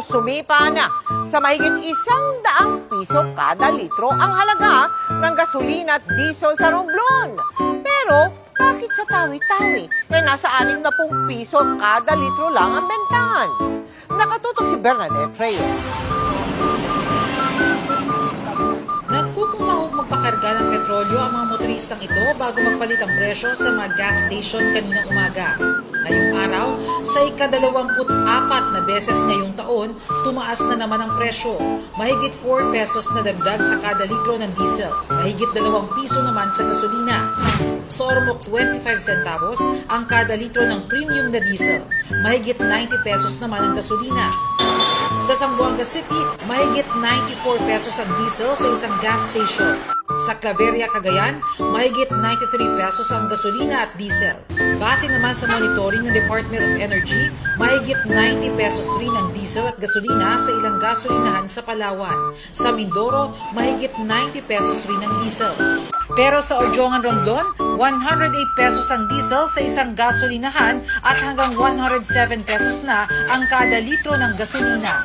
peso sumipa na sa mahigit isang daang piso kada litro ang halaga ng gasolina at diesel sa Romblon. Pero bakit sa tawi-tawi eh nasa 60 piso kada litro lang ang bentahan? Nakatutok si Bernadette Reyes. Nagkukumahog magpakarga ng petrolyo ang mga motoristang ito bago magpalit ang presyo sa mga gas station kaninang umaga. Sa ikadalawamput apat na beses ngayong taon, tumaas na naman ang presyo. Mahigit 4 pesos na dagdag sa kada litro ng diesel. Mahigit 2 piso naman sa gasolina. Sa Ormoc, 25 centavos ang kada litro ng premium na diesel. Mahigit 90 pesos naman ang gasolina. Sa Zamboanga City, mahigit 94 pesos ang diesel sa isang gas station. Sa Claveria, Cagayan, mahigit 93 pesos ang gasolina at diesel. Base naman sa monitoring ng Department of Energy, mahigit 90 pesos rin ang diesel at gasolina sa ilang gasolinahan sa Palawan. Sa Mindoro, mahigit 90 pesos rin ang diesel. Pero sa Orjongan Romblon, 108 pesos ang diesel sa isang gasolinahan at hanggang 107 pesos na ang kada litro ng gasolina.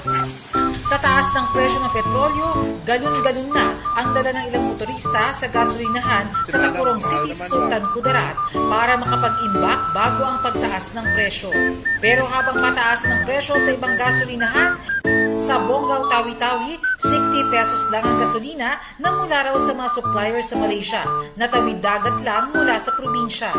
Sa taas ng presyo ng petrolyo, galon-galon na ang dala ng ilang motorista sa gasolinahan sa Tacorong City Sultan Kudarat para makapag-imbak bago ang pagtaas ng presyo. Pero habang mataas ng presyo sa ibang gasolinahan, sa Bonggao Tawi-Tawi, 60 pesos lang ang gasolina na mula raw sa mga suppliers sa Malaysia na tawid dagat lang mula sa probinsya.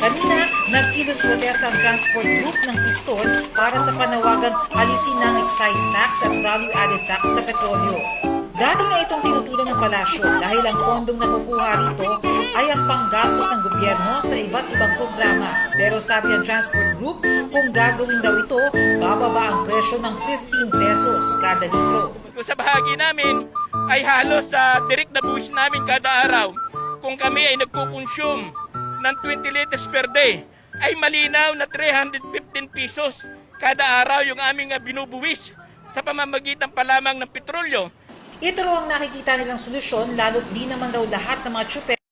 Kanina, nagkilos protesta ang transport group ng Piston para sa panawagang alisin ng excise tax at value-added tax sa petrolyo. Dati na itong tinutulan ng palasyo dahil ang pondong nakukuha rito ay ang panggastos ng gobyerno sa iba't ibang programa. Pero sabi ng transport group, kung gagawin raw ito, bababa ang presyo ng 15 pesos kada litro. Sa bahagi namin ay halos sa direct na buwis namin kada araw. Kung kami ay nagkukonsume ng 20 liters per day, ay malinaw na 315 pesos kada araw yung aming ah, binubuwis sa pamamagitan pa lamang ng petrolyo. Ito raw ang nakikita nilang solusyon lalo't di naman raw lahat ng mga tsuper